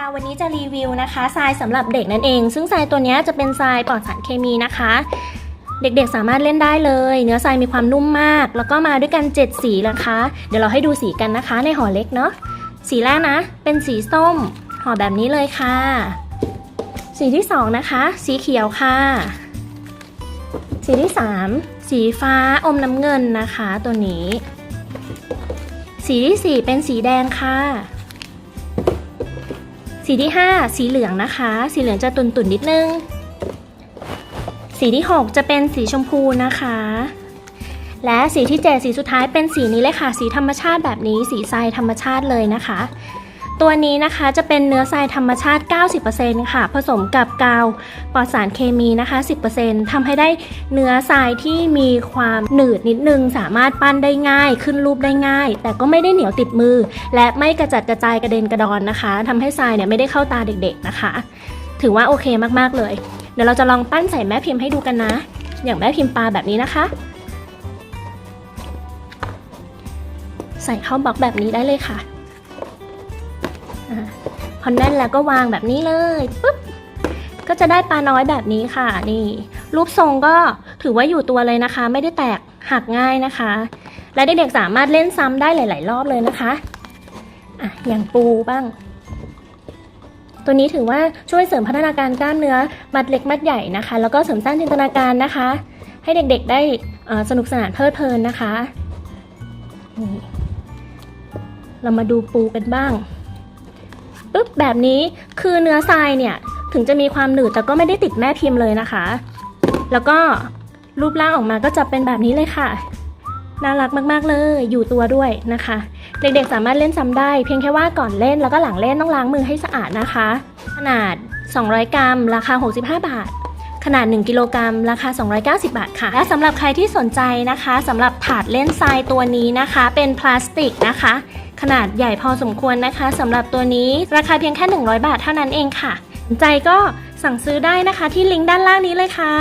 ค่ะวันนี้จะรีวิวนะคะทรายสำหรับเด็กนั่นเอง ซึ่งทรายตัวนี้จะเป็นทรายปลอดสารเคมีนะคะ เด็กๆสามารถเล่นได้เลย เนื้อทรายมีความนุ่มมาก แล้วก็มาด้วยกัน 7 สีนะคะ เดี๋ยวเราให้ดูสีกันนะคะ ในห่อเล็กเนาะสีแรกนะ เป็นสีส้มห่อแบบนี้เลยค่ะ สีที่สองนะคะ สีเขียวค่ะ สีที่สามสีฟ้าอมน้ำเงินนะคะ ตัวนี้ สีที่สี่เป็นสีแดงค่ะ สีที่ 5 สีเหลืองนะคะ สีเหลืองจะตุ่นๆนิดนึง สีที่ 6 จะเป็นสีชมพูนะคะ และสีที่ 7 สีสุดท้ายเป็นสีนี้เลยค่ะ สีธรรมชาติแบบนี้ สีทรายธรรมชาติเลยนะคะ ตัวนี้นะคะจะเป็นเนื้อทรายธรรมชาติ 90%ค่ะ ผสมกับกาวปลอดสารเคมีนะคะ 10%ทำให้ได้เนื้อทรายที่มีความหนืดนิดนึง สามารถปั้นได้ง่าย ขึ้นรูปได้ง่าย แต่ก็ไม่ได้เหนียวติดมือ และไม่กระจัดกระจายกระเด็นกระดอนนะคะทำให้ทรายเนี่ยไม่ได้เข้าตาเด็กๆนะคะ ถือว่าโอเคมากๆเลย เดี๋ยวเราจะลองปั้นใส่แม่พิมพ์ให้ดูกันนะ อย่างแม่พิมพ์ปลาแบบนี้นะคะ ใส่เข้าบล็อกแบบนี้ได้เลยค่ะ พอแน่นแล้วก็วางแบบนี้เลยปุ๊บก็จะได้ปลาน้อยแบบนี้ค่ะ นี่ รูปทรงก็ถือว่าอยู่ตัวเลยนะคะ ไม่ได้แตกหักง่ายนะคะ และเด็กๆสามารถเล่นซ้ำได้หลาย ๆ รอบเลยนะคะอะอย่างปูบ้าง ตัวนี้ถือว่าช่วยเสริมพัฒนาการกล้ามเนื้อมัดเล็กมัดใหญ่นะคะ แล้วก็เสริมสร้างจินตนาการนะคะ ให้เด็กๆได้สนุกสนานเพลิดเพลินนะคะนี่เรามาดูปูกันบ้าง แบบนี้คือเนื้อทรายเนี่ยถึงจะมีความหนืดแต่ก็ไม่ได้ติดแม่พิมพ์เลยนะคะ แล้วก็รูปร่างออกมาก็จะเป็นแบบนี้เลยค่ะ น่ารักมากๆเลย อยู่ตัวด้วยนะคะ เด็กๆสามารถเล่นซ้ำได้ เพียงแค่ว่าก่อนเล่นแล้วก็หลังเล่นต้องล้างมือให้สะอาดนะคะ ขนาด 200 กรัม ราคา 65 บาท ขนาด 1 กิโลกรัม ราคา 290 บาทค่ะ และสำหรับใครที่สนใจนะคะสำหรับถาดเล่นทรายตัวนี้นะคะ เป็นพลาสติกนะคะ ขนาดใหญ่พอสมควรนะคะสำหรับตัวนี้ราคาเพียงแค่ 100 บาทเท่านั้นเองค่ะสนใจก็สั่งซื้อได้นะคะที่ลิงก์ด้านล่างนี้เลยค่ะ